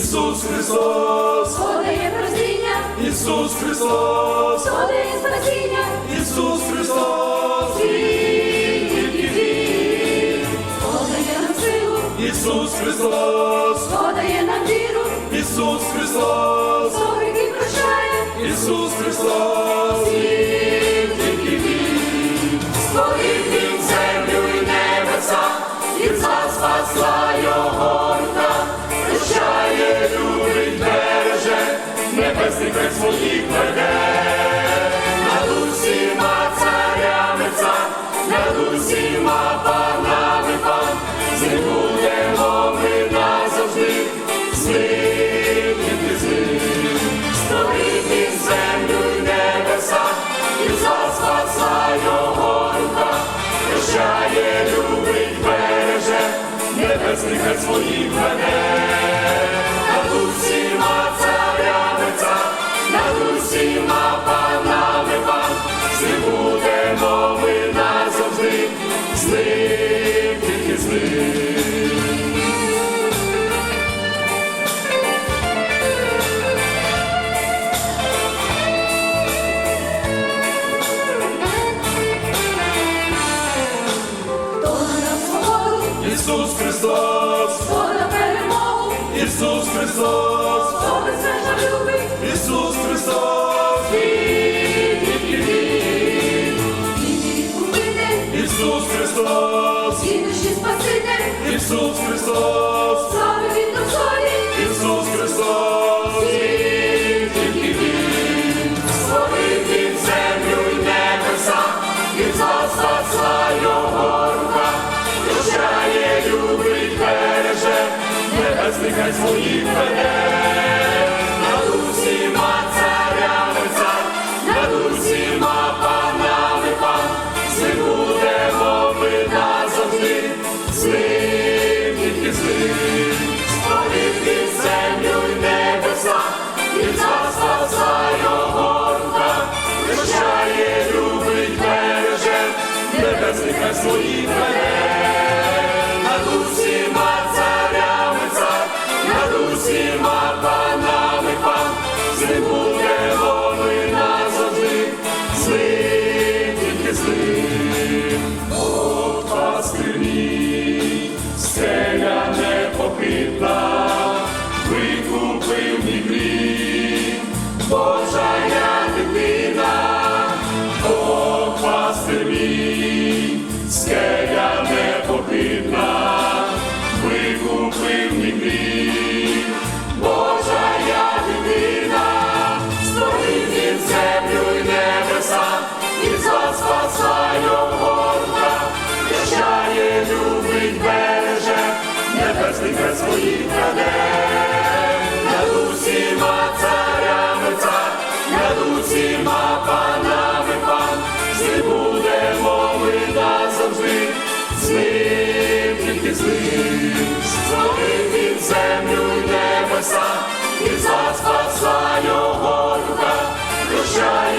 Ісус Христос, подає прозріння, Ісус Христос, подає спасіння, Ісус Христос, тільки Він, подає нам силу, Ісус Христос, подає нам віру, Ісус Христос, зорики прощає, Ісус Христос, тільки Він, створив він землю і небеса, і спасла небесний хрест своїх веде, над усіма царями цар, над усіма панами пан, з ним будемо ми назавжди, з ним тільки з ним. Створив він землю і небеса, і за спаса його рука, прощає, любить, береже, небесний своїх веде, Ісус Христос, Ісус Христос, Ісус Христос, Ісус Христос, Ісус Христос, небесний своїх веде, над усіма царями цар, над усіма панами пан, з ним будемо ми назавжди, з ним тільки з ним, створив він землю і небеса, і за спаса його рука, прощає, любить, береже, небесний своїх веде, непохитна, викупив мій гріх, Божа я дитина, пастир мій, скеля непохитна, викупив мій гріх, ним зловив з він землю і небеса, і за спаса його рука, прощає.